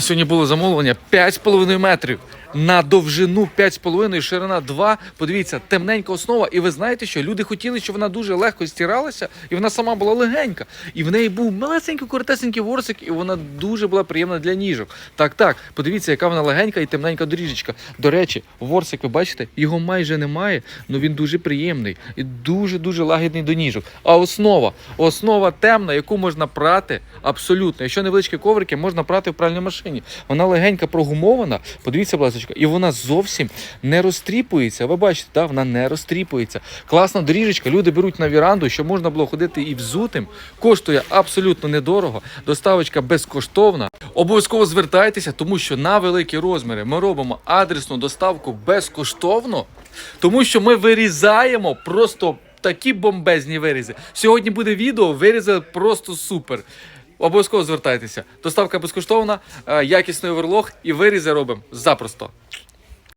Сьогодні було замовлення 5,5 метрів. На довжину 5,5, ширина 2. Подивіться, темненька основа. І ви знаєте, що люди хотіли, щоб вона дуже легко стиралася, і вона сама була легенька. І в неї був малесенький коротесенький ворсик, і вона дуже була приємна для ніжок. Так, так, подивіться, яка вона легенька і темненька доріжечка. До речі, ворсик, ви бачите, його майже немає, але він дуже приємний і дуже-дуже лагідний до ніжок. А основа, основа темна, яку можна прати абсолютно. Якщо невеличкі коврики, можна прати в пральній машині. Вона легенька прогумована. Подивіться, будь ласка, і вона зовсім не розтріпується. Ви бачите, да? вона не розтріпується. Класна доріжечка. Люди беруть на віранду, щоб можна було ходити і взутим. Коштує абсолютно недорого. Доставочка безкоштовна. Обов'язково звертайтеся, тому що на великі розміри ми робимо адресну доставку безкоштовно, тому що ми вирізаємо просто такі бомбезні вирізи. Сьогодні буде відео, вирізи просто супер. Обов'язково звертайтеся. Доставка безкоштовна, е, якісний оверлог і вирізи робимо запросто.